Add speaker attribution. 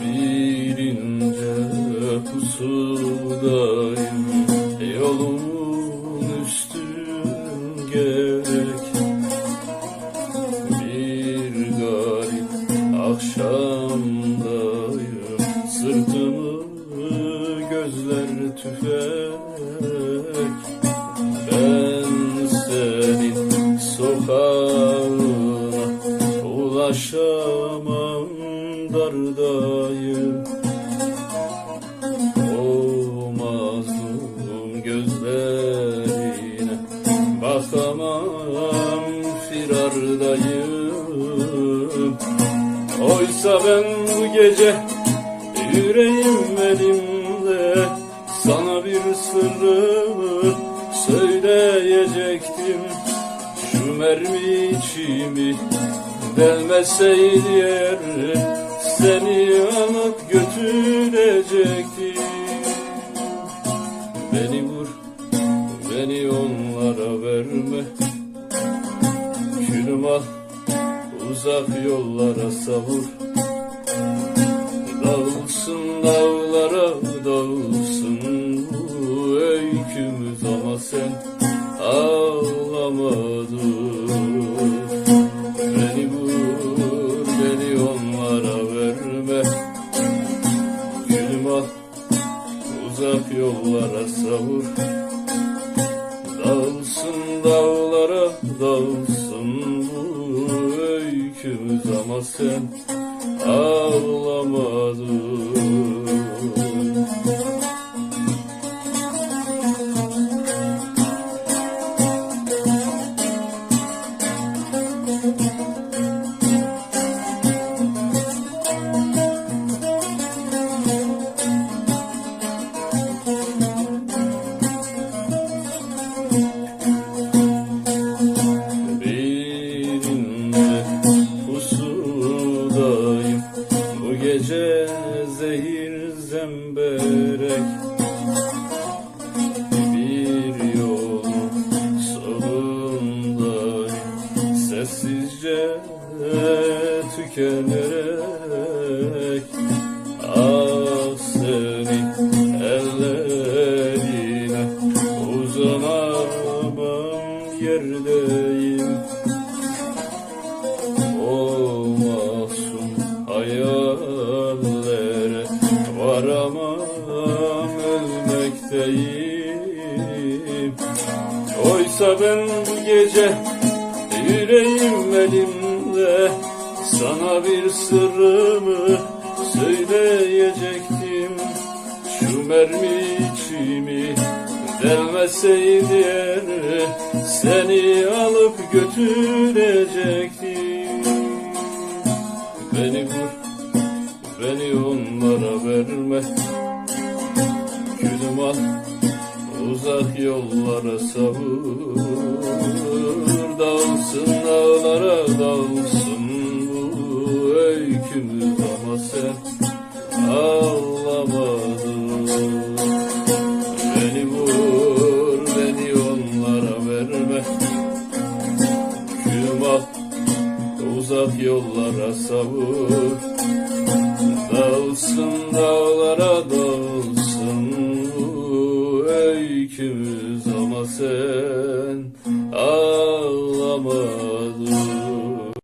Speaker 1: Bir ince pusudayım Yolumun gözler tüfek. Ben senin sokağına ulaşamam dardayım. O mazlum gözlerine bakamam firardayım. Oysa ben bu gece yüreğim bir sırrımı söyleyecektim. Şu mermi içimi delmeseydi yer Seni alıp götürecektim. Beni vur, beni onlara verme. Külüm al, uzak yollara savur. Dağılsın dağlara dağılsın Beni vur beni onlara verme. Gülüm uzak yollara savur. Dağılsın dağlara dağılsın bu öykümüz ama sen ağlamadın tükenerek Ah senin ellerine. Uzanamam yerdeyim. O masum hayallere. Varamam ölmekteyim. Oysa ben bu gece yüreğim elimde Sana bir sırrımı söyleyecektim. Şu mermi içimi delmeseydi yer Seni alıp götürecektim. Beni vur, beni onlara verme. Gülüm al, uzak yollara savur. Dağılsın dağlara dağılsın ağlamadın Beni vur, beni onlara verme. Gülüm uzak yollara savur. Dağılsın dağlara dağılsın bu öykümüz ama sen